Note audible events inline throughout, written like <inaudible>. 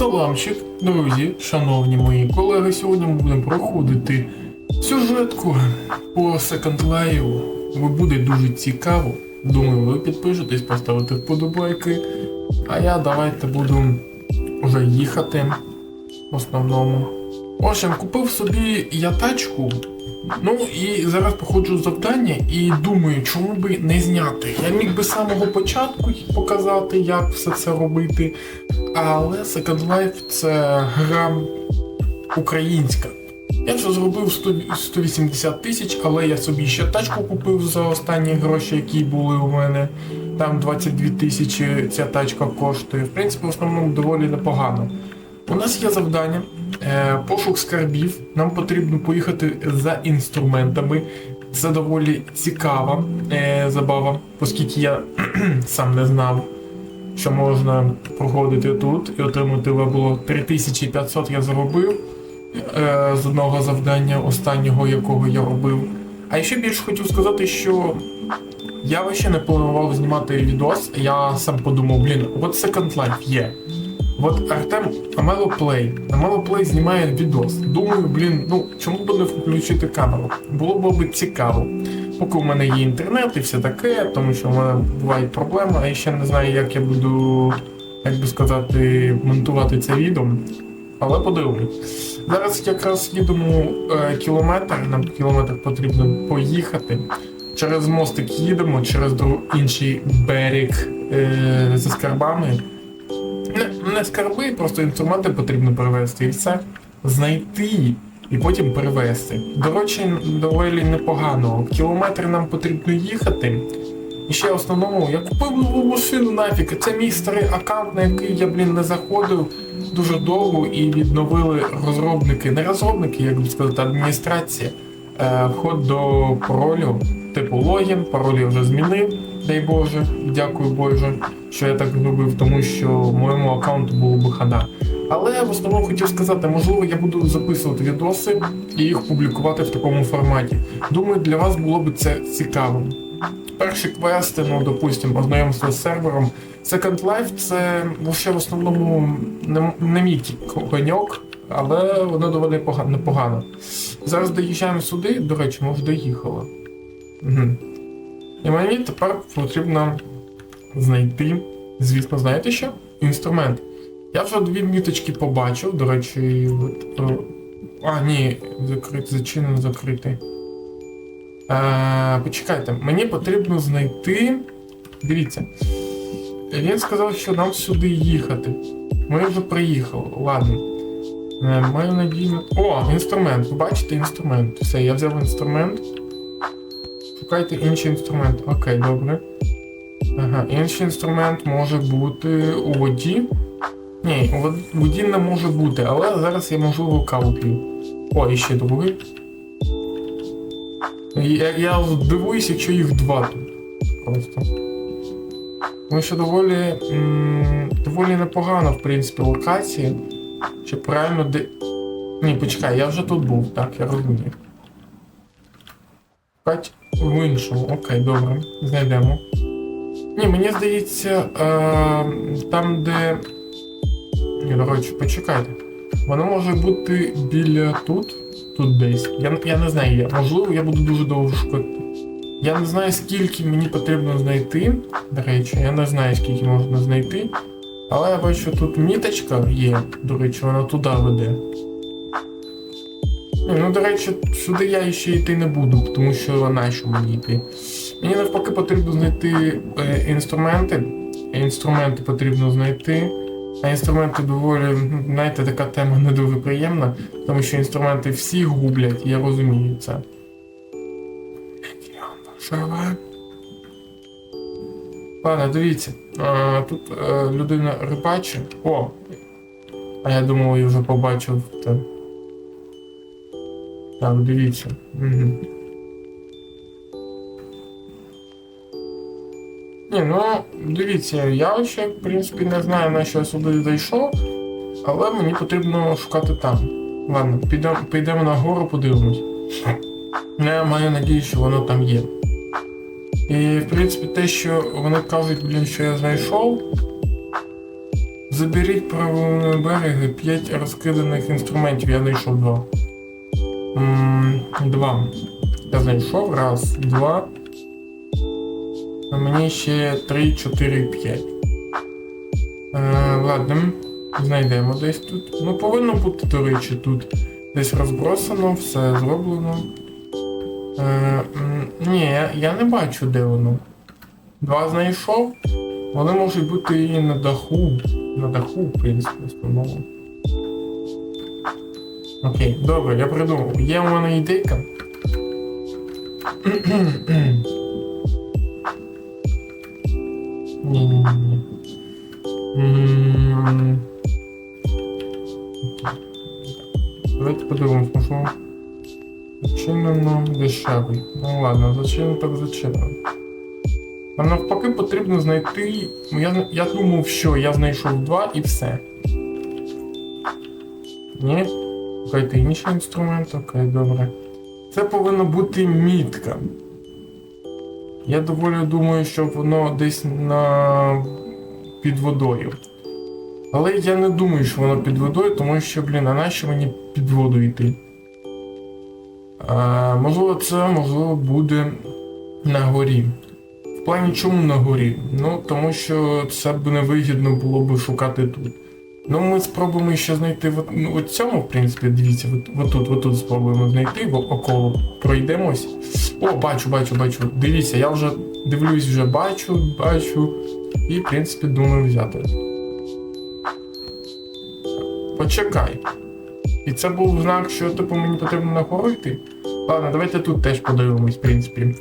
Саламчик, друзі, шановні мої колеги, сьогодні ми будемо проходити сюжетку по Life. Ви буде дуже цікаво. Думаю, ви підпишетесь, поставите вподобайки. А я давайте буду вже їхати в основному. В общем, купив собі я тачку. Ну і зараз проходжу завдання і думаю, чому би не зняти. Я міг би з самого початку показати, як все це робити. Але Second Life це гра українська. Я вже зробив 100 180 тисяч, але я собі ще тачку купив за останні гроші, які були у мене. Там 22 тисячі ця тачка коштує. В принципі, в основному доволі непогано. У нас є завдання, пошук скарбів. Нам потрібно поїхати за інструментами. Це доволі цікава е, забава, оскільки я <clears throat> сам не знав, що можна проходити тут і отримати було 3500 я заробив е, з одного завдання, останнього якого я робив. А ще більше хотів сказати, що я ще не планував знімати відос. Я сам подумав, блін, от Second Life є. От Артем Амело Плей. Амело Плей знімає відос. Думаю, блін, ну чому б не включити камеру? Було б цікаво. Поки у мене є інтернет і все таке, тому що в мене бувають проблеми, а я ще не знаю, як я буду, як би сказати, монтувати це відео. Але подивимось. Зараз якраз їдемо е, кілометр, нам кілометр потрібно поїхати. Через мостик їдемо, через інший берег е, за скарбами. Не скарби, просто інструменти потрібно перевезти і все. Знайти і потім перевезти. До речі, доволі непогано. Кілометр нам потрібно їхати. І ще основному я купив нову машину нафіг. Це мій старий аккаунт, на який я, блін, не заходив дуже довго і відновили розробники. Не розробники, як би сказати, адміністрація. Е, вход до паролю, типу логін, пароль я вже змінив, дай Боже, дякую Боже, що я так зробив, тому що моєму аккаунту було би хана. Але в основному хотів сказати, можливо, я буду записувати відоси і їх публікувати в такому форматі. Думаю, для вас було б це цікавим. Перші квести, ну, допустимо, ознайомство з сервером. Second Life це ще в основному не, не мій коньок, але воно доволі пога- непогано. Зараз доїжджаємо сюди, до речі, ми вже доїхали. Угу. І мені тепер потрібно знайти, звісно, знаєте що? Інструмент. Я вже дві міточки побачив, до речі, от, о, а, ні, закритий, зачинено закритий. Е, почекайте, мені потрібно знайти. Дивіться. Він сказав, що нам сюди їхати. Ми вже приїхали. Ладно. Е, Маю надію. О, інструмент. Ви бачите інструмент. Все, я взяв інструмент. Шукайте інший інструмент. Окей, добре. Ага, інший інструмент може бути у воді. Ні, у вод- воді не може бути, але зараз я можливо каву п'ю. О, і ще другий. Я, я дивуюсь, якщо їх два тут. Просто. Тому що доволі. Доволі непогано, в принципі, локації. Щоб правильно де. Ні, почекай, я вже тут був, так, я розумію. Шукать в іншому, окей, добре, знайдемо. Ні, мені здається, е, там, де. Ні, до речі, почекайте. Воно може бути біля тут, тут десь. Я, я не знаю, можливо, я буду дуже довго шукати. Я не знаю, скільки мені потрібно знайти. До речі, я не знаю, скільки можна знайти. Але я бачу, тут міточка є, до речі, вона туди веде. Ну, до речі, сюди я ще йти не буду, тому що нащо мені йти. Мені навпаки потрібно знайти е, інструменти. Інструменти потрібно знайти. А інструменти доволі, знаєте, така тема не дуже приємна, тому що інструменти всі гублять, я розумію це. Ладно, дивіться. А, тут е, людина рибачить. О! А я думав, я вже побачив це. Так, дивіться. Угу. Ні, ну дивіться, я ще, в принципі, не знаю, на що я сюди зайшов, але мені потрібно шукати там. Ладно, підемо, підемо на гору, подивимось. Я маю надію, що воно там є. І в принципі те, що вони кажуть, блін, що я знайшов. Заберіть правого берега 5 розкиданих інструментів, я знайшов два. М, Два. Я знайшов. Раз, два. Мені ще 3, 4, 5. Е, ладно, знайдемо десь тут. Ну, повинно бути, до речі, тут. Десь розбросано, все зроблено. Е, ні, я, не бачу, де воно. Два знайшов. Вони можуть бути і на даху. На даху, в принципі, основному. Окей, добре, я придумав. Є у мене ідейка. <clears throat> Ні-ні-ні. М, Давайте подивимось, можливо. Зачинено дешевий. Ну ладно, зачинено так зачинено. А навпаки потрібно знайти. ну, Я, я думав, що я знайшов два і все. Ні? Шукайте інший інструмент, окей, добре. Це повинна бути мітка. Я доволі думаю, що воно десь на під водою. Але я не думаю, що воно під водою, тому що, блін, а нащо мені під воду йти? А, можливо, це можливо буде на горі. В плані чому на горі? Ну, тому що це б невигідно було б шукати тут. Ну, ми спробуємо ще знайти в, ну, цьому, в принципі, дивіться, от, отут, отут спробуємо знайти, в около пройдемось. О, бачу, бачу, бачу. Дивіться, я вже дивлюсь, вже бачу, бачу. І, в принципі, думаю взяти. Почекай. І це був знак, що типу мені потрібно на гору йти. Ладно, давайте тут теж подивимось, в принципі.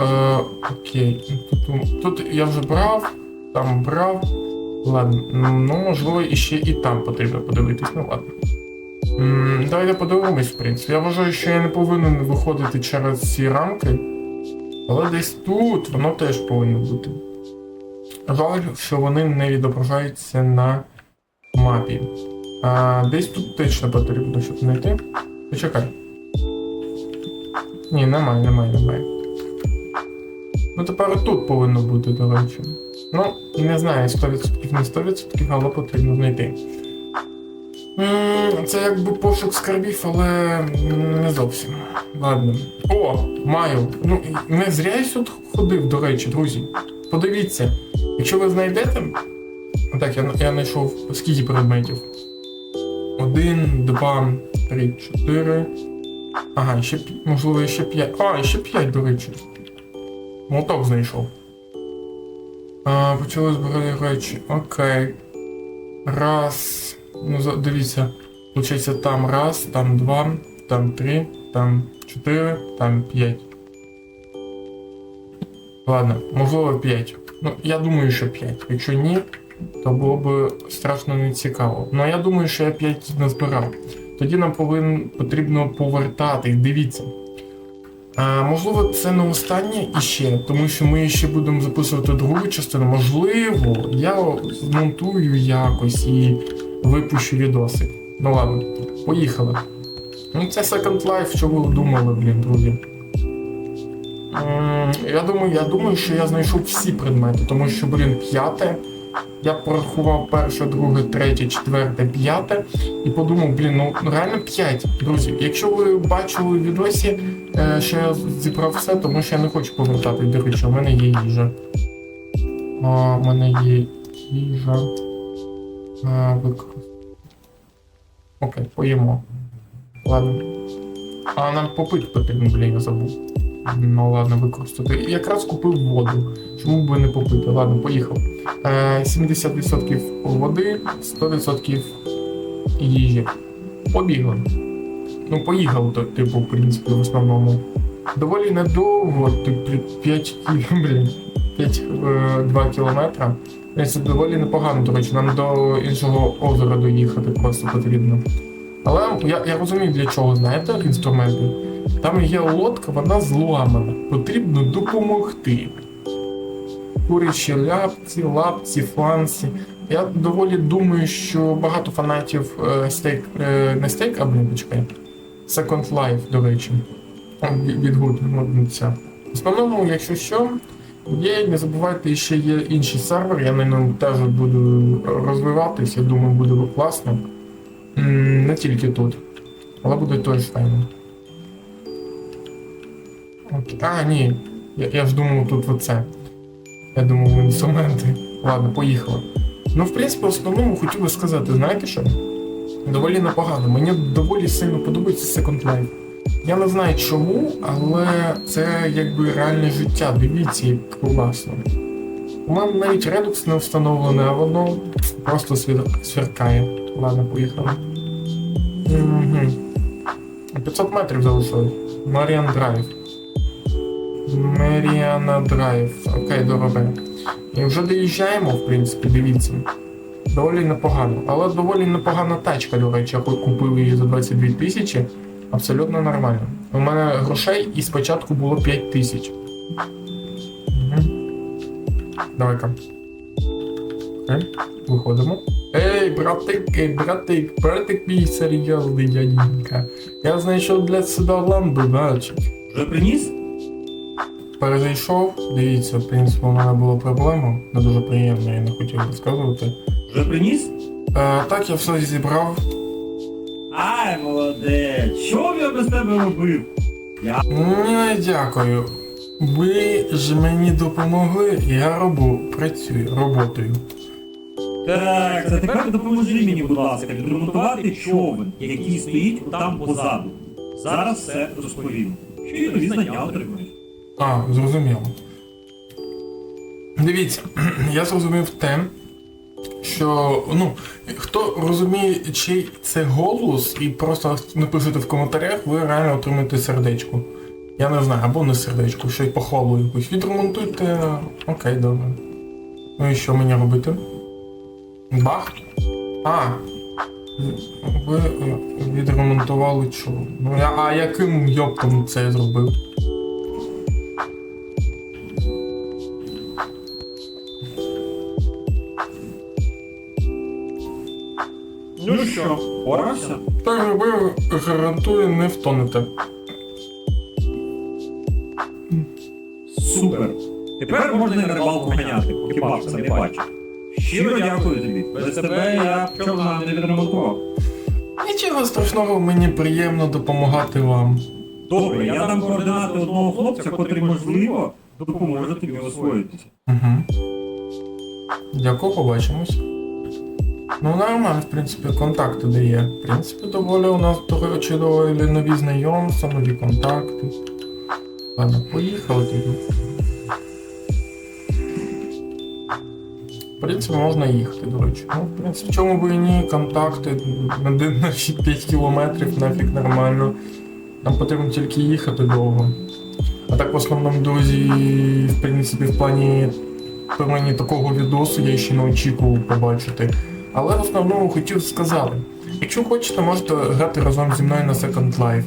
Е, окей. Тут я вже брав, там брав. Ладно, ну можливо, іще і там потрібно подивитись, ну ладно. Давайте подивимось, в принципі. Я вважаю, що я не повинен виходити через ці рамки. Але десь тут воно теж повинно бути. Жаль, що вони не відображаються на мапі. А, десь тут точно потрібно, щоб знайти. Почекай. Ні, немає, немає, немає. Ну тепер тут повинно бути, до речі. Ну, не знаю, 100% не 100%, але потрібно знайти. Це якби пошук скарбів, але не зовсім. Ладно. О, маю. Ну, не зря я сюди ходив, до речі, друзі. Подивіться, якщо ви знайдете. Так, я, я знайшов скільки предметів. Один, два, три, чотири. Ага, ще можливо ще п'ять. А, ще п'ять, до речі. Моток знайшов. А, почали збирати речі. Окей. Раз. Ну, дивіться. Получається там раз, там два, там три, там чотири, там п'ять. Ладно, можливо п'ять. Ну, я думаю, що п'ять. Якщо ні, то було б страшно не цікаво. Ну я думаю, що я 5 назбирав. Тоді нам повинен потрібно повертати. Дивіться. А, можливо, це не останнє іще, тому що ми ще будемо записувати другу частину. Можливо, я змонтую якось і випущу відосик. Ну ладно, поїхали. Ну це Second Life, що ви думали, блін, друзі. Я думаю, я думаю, що я знайшов всі предмети, тому що, блін, п'яте. Я порахував перше, друге, третє, четверте, п'яте і подумав, блін, ну реально п'ять, друзі. Якщо ви бачили в відосі, що я зібрав все, тому що я не хочу повертати до речі, у мене є їжа. А, у мене є їжа. А, використати. Окей, поїмо. Ладно. А нам попить потрібно, блін, я забув. Ну ладно, використати. Якраз купив воду. Чому б не попити? Ладно, поїхав. Е, 70% води, 100% їжі. Побігли. Ну, поїхав, то, типу, в принципі, в основному. Доволі недовго, типу, 5 кіл, блін, 5, е, 2 кілометра. Е, Це доволі непогано, до речі, нам до іншого озера доїхати просто потрібно. Але я, я розумію, для чого, знаєте, інструменти. Там є лодка, вона зламана. Потрібно допомогти. Курячі ляпці, лапці, фланці. Я доволі думаю, що багато фанатів е, стейк, не стейк, а блін, почекай. Second Life, до речі. Від- Відгукнуться. В основному, якщо що, Є, не забувайте, ще є інший сервер, я на ньому теж буду розвиватись, я думаю, буде класно. Не тільки тут, але буде теж файно. А, ні. Я, я ж думав тут оце. Я думав, інструменти. Ладно, поїхали. Ну, в принципі, в основному хотів би сказати, знаєте що? Доволі непогано. Мені доволі сильно подобається Second Life. Я не знаю чому, але це якби реальне життя. Дивіться, як класно. У мене навіть Redux не встановлене, а воно просто сверкає. Ладно, поїхали. Угу. 500 метрів залишилось. Маріан Драйв. Маріана Драйв. Окей, добре. І вже доїжджаємо, в принципі, дивіться. Доволі непогано. Але доволі непогана тачка, до речі, я купив її за 22 тисячі. Абсолютно нормально. У мене грошей і спочатку було 5 тисяч. Давай-ка. Окей, виходимо. Ей, братик, ей, братик, братик мій серйозний дяденька. Я знайшов для себе ламбудачик. Вже приніс? Перезайшов, дивіться, в принципі, у мене була проблема, не дуже приємна, я не хотів розказувати. Вже приніс? Е, так, я все зібрав. Ай, молодець! Що б я без тебе робив? Я Ні, дякую. Ви ж мені допомогли, я робу, працюю, роботою. так, а тепер допоможи мені, будь ласка, відремонтувати човен, який стоїть там позаду. Зараз все розповім. Що і нові знання отримуєш. А, зрозуміло. Дивіться, <clears throat> я зрозумів те, що ну, хто розуміє, чий це голос, і просто напишете в коментарях, ви реально отримаєте сердечко. Я не знаю, або не сердечко, ще й похвалу якусь. Відремонтуйте. Окей, добре. Ну і що мені робити? Бах? А. Ви е, відремонтували чого? Ну я, а яким йоптом це зробив? Ну що, порався? Так ви гарантую не втонете. Супер. Тепер можна і на рибалку ганяти, поки бабця не бачить. Щиро дякую тобі. Без тебе я б човна не відремонтував. Нічого страшного, мені приємно допомагати вам. Добре, я дам координати одного хлопця, котрий, можливо, допоможе тобі освоїтися. Угу. Дякую, побачимось. Ну, нормально, в принципі, контакти дає. В принципі, доволі у нас, доволі нові знайомства, нові контакти. Ладно, поїхали тоді. В принципі, можна їхати, до речі. Ну, в принципі, чому би і ні, контакти на 5 кілометрів нафіг нормально. Нам потрібно тільки їхати довго. А так в основному, друзі, в принципі, в плані по мені такого відосу я ще не очікував побачити. Але в основному хотів сказати, якщо хочете, можете грати разом зі мною на Second Life.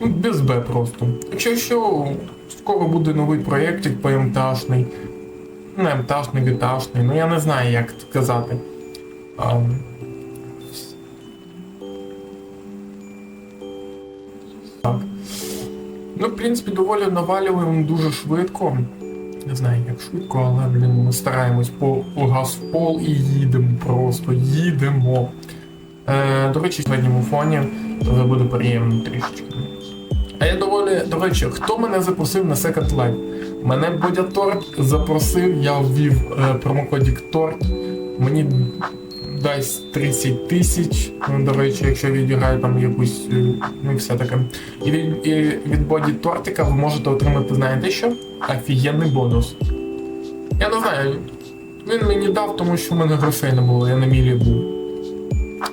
Ну, без Б просто. Якщо що, скоро буде новий проєктик по МТАшний. Не МТАшний, ГТАшний, ну я не знаю, як сказати. А, так. Ну, в принципі, доволі навалюємо дуже швидко. Не знаю, як швидко, але блін, ми стараємось по, по газ пол і їдемо просто, їдемо. Е, до речі, в задньому фоні вже буде приємно трішечки. А я доволі, до речі, хто мене запросив на Second Life? Мене Бодя Торт запросив, я ввів е, промокодік Торт. Мені дасть 30 тисяч. Ну, до речі, якщо відіграю там якусь, е, ну і все таке. І від, і від боді тортика ви можете отримати, знаєте що? Офігенний бонус. Я не знаю. Він мені дав, тому що в мене грошей не було, я на мілі був.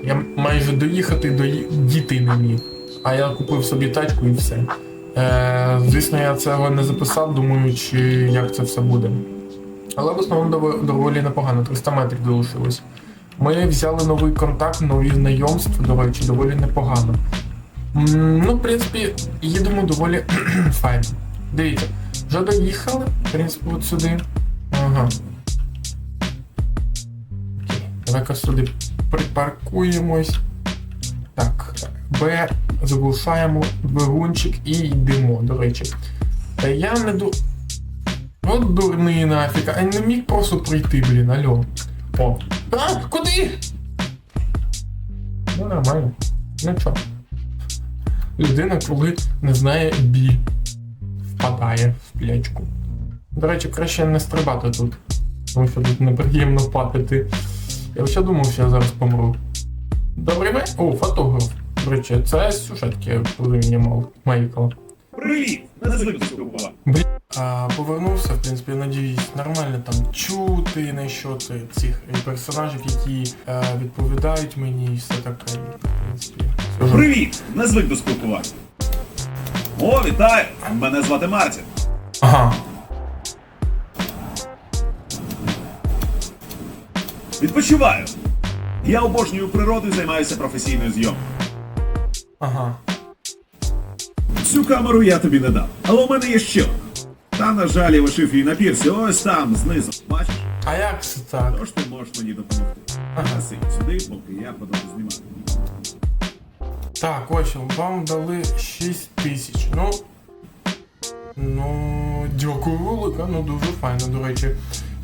Я майже доїхати до діти не міг. А я купив собі тачку і все. Е, звісно, я цього не записав, думаючи, як це все буде. Але в основному доволі непогано, 300 метрів залишилось. Ми взяли новий контакт, нові знайомства, до речі, доволі непогано. Ну, в принципі, їдемо доволі <clears throat> файно. Дивіться, вже доїхали, в принципі, от сюди. Ага. Окей, давай-ка сюди припаркуємось. Так, Б, заглушаємо двигунчик і йдемо, до речі. Та я не ду. От дурний нафіг, а не міг просто прийти, блін, алло. О. А, куди? Ну нормально. Ну чо? Людина, коли не знає біль, впадає в сплячку. До речі, краще не стрибати тут. Тому що тут неприємно падати. Я вже думав, що я зараз помру. Добрий вечір. О, фотограф. До речі, це сюжетки розуміння мав Майкла. Привіт! Не звик до спілкування. А, повернувся, в принципі, надіюсь, нормально там чути на що ти цих персонажів, які е, відповідають мені і все таке. В принципі. Привіт! Не звик до спілкування. О, вітаю! Мене звати Мартін. Ага. Відпочиваю. Я обожнюю природу і займаюся професійною зйомкою. Ага. Цю камеру я тобі не дам. Але у мене є ще одна. Та, на жаль, я лишив її на пірсі, ось там, знизу. Бачиш? А як це так? Тож ти можеш мені допомогти. Неси сюди, поки я продовжу знімати. Так, ось вам дали 6 тисяч. Ну. Ну, дякую велика, ну дуже файно, до речі.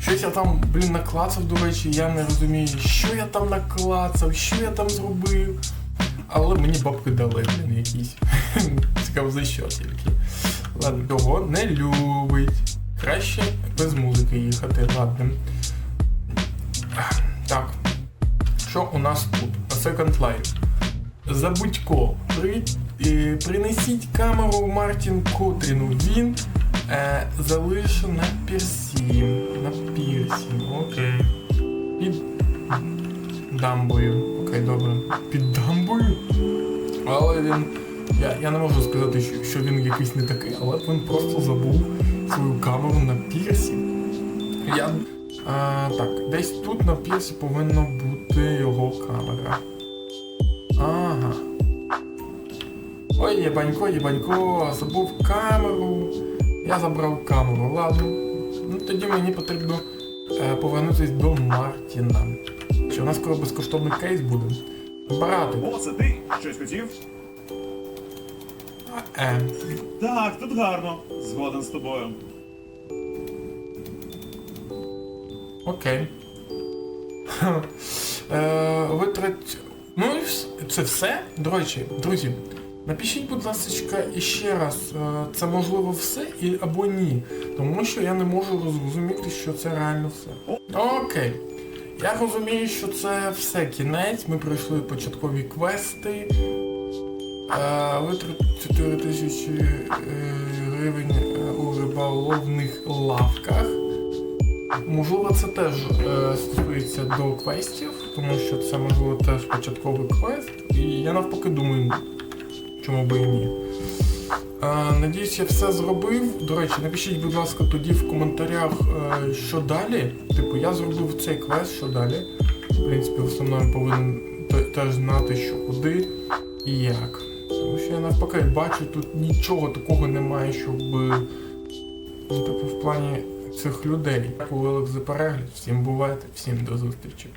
Щось я там, блін, наклацав, до речі, я не розумію, що я там наклацав, що я там зробив. Але мені бабки дали, блін, якісь. <laughs> Цікаво за що тільки. Ладно, того не любить. Краще без музики їхати, ладно. Так. Що у нас тут? Second Life. Забудько, при, е, принесіть камеру Мартін Котріну. Він е, залишив на пірсі. На пірсі. Окей. Під дамбою. Окей, добре. Під дамбою? Але він. Я, я не можу сказати, що, що він якийсь не такий, але він просто забув свою камеру на пірсі. Я. А, так, десь тут на пірсі повинна бути його камера. Ага. Ой, єбанько, єбанько, забув камеру. Я забрав камеру, ладно. Ну тоді мені потрібно е, повернутися до Мартіна. Чи у нас скоро безкоштовний кейс буде? Брати. О, це ти? Щось хотів? Е, Так, тут гарно. Згоден з тобою. окей. Е, витрать. Ну і це все. До речі, друзі, напишіть, будь ласка, іще раз, е, це можливо все і, або ні. Тому що я не можу зрозуміти, що це реально все. Окей. Я розумію, що це все кінець. Ми пройшли початкові квести. Е, витрат 4 тисячі е, гривень е, у риболовних лавках. Можливо, це теж е, стосується до квестів, тому що це можливо теж початковий квест. І я навпаки думаю, чому би і ні. Е, надіюсь, я все зробив. До речі, напишіть, будь ласка, тоді в коментарях, е, що далі. Типу, я зробив цей квест, що далі. В принципі, в основному повинен теж знати, що куди і як. Тому що я навпаки бачу, тут нічого такого немає, щоб. е, типу, в плані цих людей. Дякую велик за перегляд. Всім бувайте, всім до зустрічі.